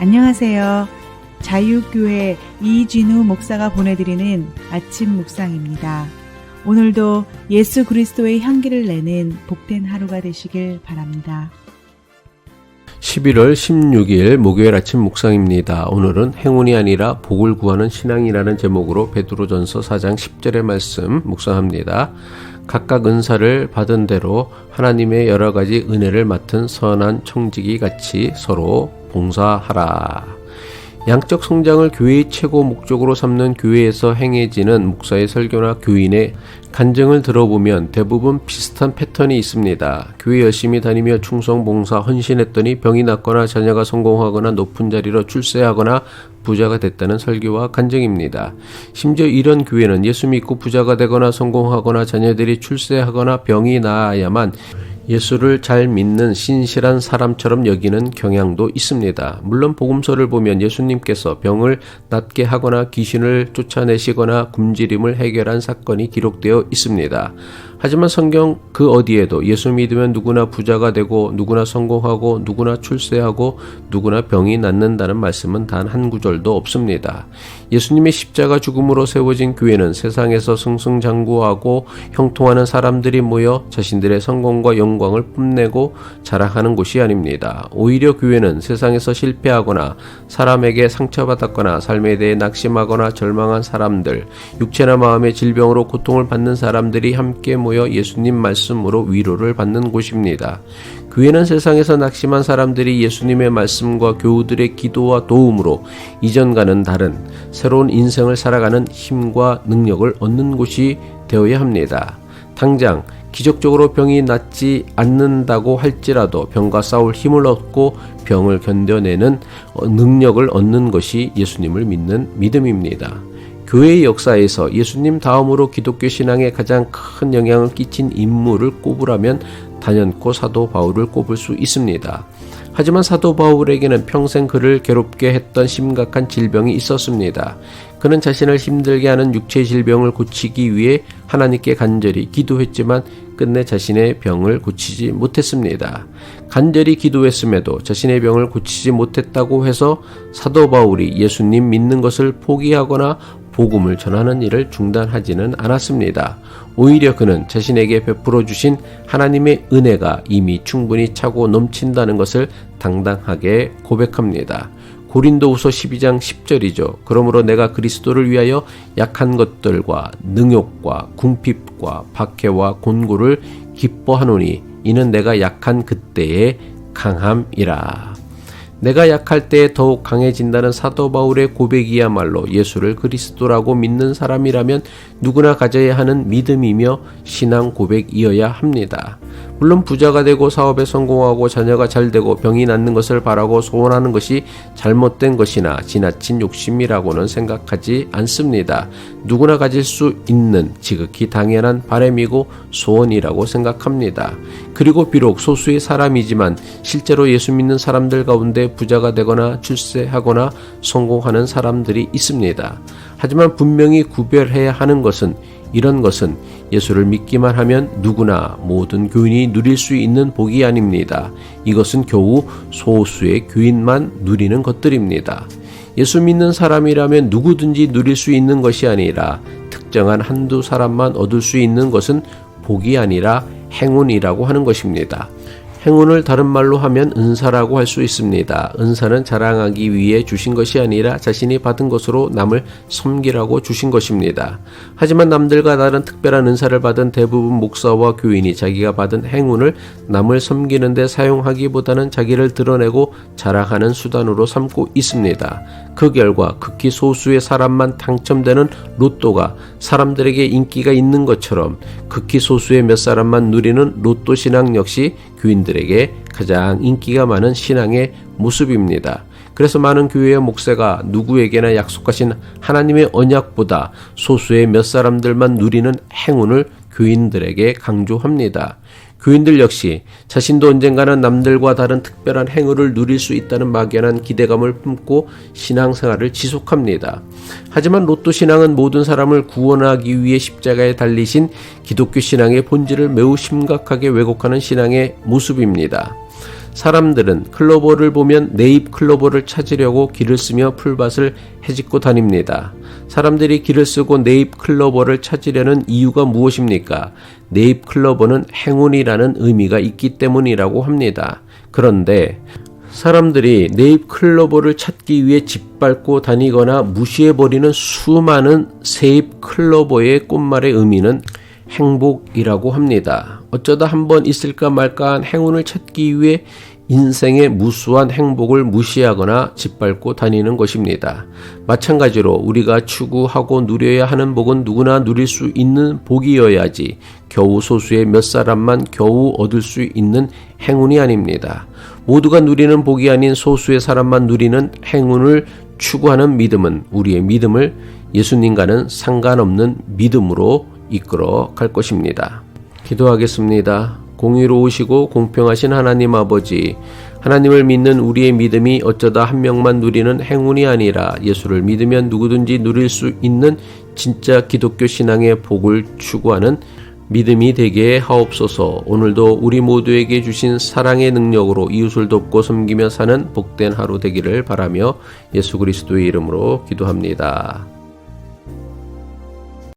안녕하세요. 자유교회 이진우 목사가 보내드리는 아침 묵상입니다. 오늘도 예수 그리스도의 향기를 내는 복된 하루가 되시길 바랍니다. 11월 16일 목요일 아침 묵상입니다. 오늘은 행운이 아니라 복을 구하는 신앙이라는 제목으로 베드로전서 4장 10절의 말씀 묵상합니다. 각각 은사를 받은 대로 하나님의 여러 가지 은혜를 맡은 선한 청지기 같이 서로 봉사하라. 양적 성장을 교회의 최고 목적으로 삼는 교회에서 행해지는 목사의 설교나 교인의 간증을 들어보면 대부분 비슷한 패턴이 있습니다. 교회 열심히 다니며 충성, 봉사, 헌신했더니 병이 낫거나 자녀가 성공하거나 높은 자리로 출세하거나 부자가 됐다는 설교와 간증입니다. 심지어 이런 교회는 예수 믿고 부자가 되거나 성공하거나 자녀들이 출세하거나 병이 나아야만 예수를 잘 믿는 신실한 사람처럼 여기는 경향도 있습니다. 물론 복음서를 보면 예수님께서 병을 낫게 하거나 귀신을 쫓아내시거나 굶주림을 해결한 사건이 기록되어 있습니다. 하지만 성경 그 어디에도 예수 믿으면 누구나 부자가 되고 누구나 성공하고 누구나 출세하고 누구나 병이 낫는다는 말씀은 단 한 구절도 없습니다. 예수님의 십자가 죽음으로 세워진 교회는 세상에서 승승장구하고 형통하는 사람들이 모여 자신들의 성공과 영광을 뽐내고 자랑하는 곳이 아닙니다. 오히려 교회는 세상에서 실패하거나 사람에게 상처받았거나 삶에 대해 낙심하거나 절망한 사람들, 육체나 마음의 질병으로 고통을 받는 사람들이 함께 모여 예수님 말씀으로 위로를 받는 곳입니다. 교회는 세상에서 낙심한 사람들이 예수님의 말씀과 교우들의 기도와 도움으로 이전과는 다른 새로운 인생을 살아가는 힘과 능력을 얻는 곳이 되어야 합니다. 당장 기적적으로 병이 낫지 않는다고 할지라도 병과 싸울 힘을 얻고 병을 견뎌내는 능력을 얻는 것이 예수님을 믿는 믿음입니다. 교회의 역사에서 예수님 다음으로 기독교 신앙에 가장 큰 영향을 끼친 인물을 꼽으라면 단연코 사도 바울을 꼽을 수 있습니다. 하지만 사도 바울에게는 평생 그를 괴롭게 했던 심각한 질병이 있었습니다. 그는 자신을 힘들게 하는 육체 질병을 고치기 위해 하나님께 간절히 기도했지만 끝내 자신의 병을 고치지 못했습니다. 간절히 기도했음에도 자신의 병을 고치지 못했다고 해서 사도 바울이 예수님 믿는 것을 포기하거나 복음을 전하는 일을 중단하지는 않았습니다. 오히려 그는 자신에게 베풀어 주신 하나님의 은혜가 이미 충분히 차고 넘친다는 것을 당당하게 고백합니다. 고린도후서 12장 10절이죠. 그러므로 내가 그리스도를 위하여 약한 것들과 능욕과 궁핍과 박해와 곤고를 기뻐하노니 이는 내가 약한 그때의 강함이라. 내가 약할 때 더욱 강해진다는 사도 바울의 고백이야말로 예수를 그리스도라고 믿는 사람이라면 누구나 가져야 하는 믿음이며 신앙 고백이어야 합니다. 물론 부자가 되고 사업에 성공하고 자녀가 잘 되고 병이 낫는 것을 바라고 소원하는 것이 잘못된 것이나 지나친 욕심이라고는 생각하지 않습니다. 누구나 가질 수 있는 지극히 당연한 바램이고 소원이라고 생각합니다. 그리고 비록 소수의 사람이지만 실제로 예수 믿는 사람들 가운데 부자가 되거나 출세하거나 성공하는 사람들이 있습니다. 하지만 분명히 구별해야 하는 것은 이런 것은 예수를 믿기만 하면 누구나 모든 교인이 누릴 수 있는 복이 아닙니다. 이것은 겨우 소수의 교인만 누리는 것들입니다. 예수 믿는 사람이라면 누구든지 누릴 수 있는 것이 아니라 특정한 한두 사람만 얻을 수 있는 것은 복이 아니라 행운이라고 하는 것입니다. 행운을 다른 말로 하면 은사라고 할 수 있습니다. 은사는 자랑하기 위해 주신 것이 아니라 자신이 받은 것으로 남을 섬기라고 주신 것입니다. 하지만 남들과 다른 특별한 은사를 받은 대부분 목사와 교인이 자기가 받은 행운을 남을 섬기는데 사용하기보다는 자기를 드러내고 자랑하는 수단으로 삼고 있습니다. 그 결과 극히 소수의 사람만 당첨되는 로또가 사람들에게 인기가 있는 것처럼 극히 소수의 몇 사람만 누리는 로또 신앙 역시 교인들에게 가장 인기가 많은 신앙의 모습입니다. 그래서 많은 교회의 목사가 누구에게나 약속하신 하나님의 언약보다 소수의 몇 사람들만 누리는 행운을 교인들에게 강조합니다. 교인들 역시 자신도 언젠가는 남들과 다른 특별한 행운을 누릴 수 있다는 막연한 기대감을 품고 신앙생활을 지속합니다. 하지만 로또 신앙은 모든 사람을 구원하기 위해 십자가에 달리신 기독교 신앙의 본질을 매우 심각하게 왜곡하는 신앙의 모습입니다. 사람들은 클로버를 보면 네잎 클로버를 찾으려고 길을 쓰며 풀밭을 헤집고 다닙니다. 사람들이 길을 쓰고 네잎 클로버를 찾으려는 이유가 무엇입니까? 네잎 클로버는 행운이라는 의미가 있기 때문이라고 합니다. 그런데 사람들이 네잎 클로버를 찾기 위해 짓밟고 다니거나 무시해버리는 수많은 세잎 클로버의 꽃말의 의미는 행복이라고 합니다. 어쩌다 한번 있을까 말까한 행운을 찾기 위해 인생의 무수한 행복을 무시하거나 짓밟고 다니는 것입니다. 마찬가지로 우리가 추구하고 누려야 하는 복은 누구나 누릴 수 있는 복이어야지 겨우 소수의 몇 사람만 겨우 얻을 수 있는 행운이 아닙니다. 모두가 누리는 복이 아닌 소수의 사람만 누리는 행운을 추구하는 믿음은 우리의 믿음을 예수님과는 상관없는 믿음으로 이끌어 갈 것입니다. 기도하겠습니다. 공의로우시고 공평하신 하나님 아버지, 하나님을 믿는 우리의 믿음이 어쩌다 한 명만 누리는 행운이 아니라 예수를 믿으면 누구든지 누릴 수 있는 진짜 기독교 신앙의 복을 추구하는 믿음이 되게 하옵소서. 오늘도 우리 모두에게 주신 사랑의 능력으로 이웃을 돕고 섬기며 사는 복된 하루 되기를 바라며 예수 그리스도의 이름으로 기도합니다.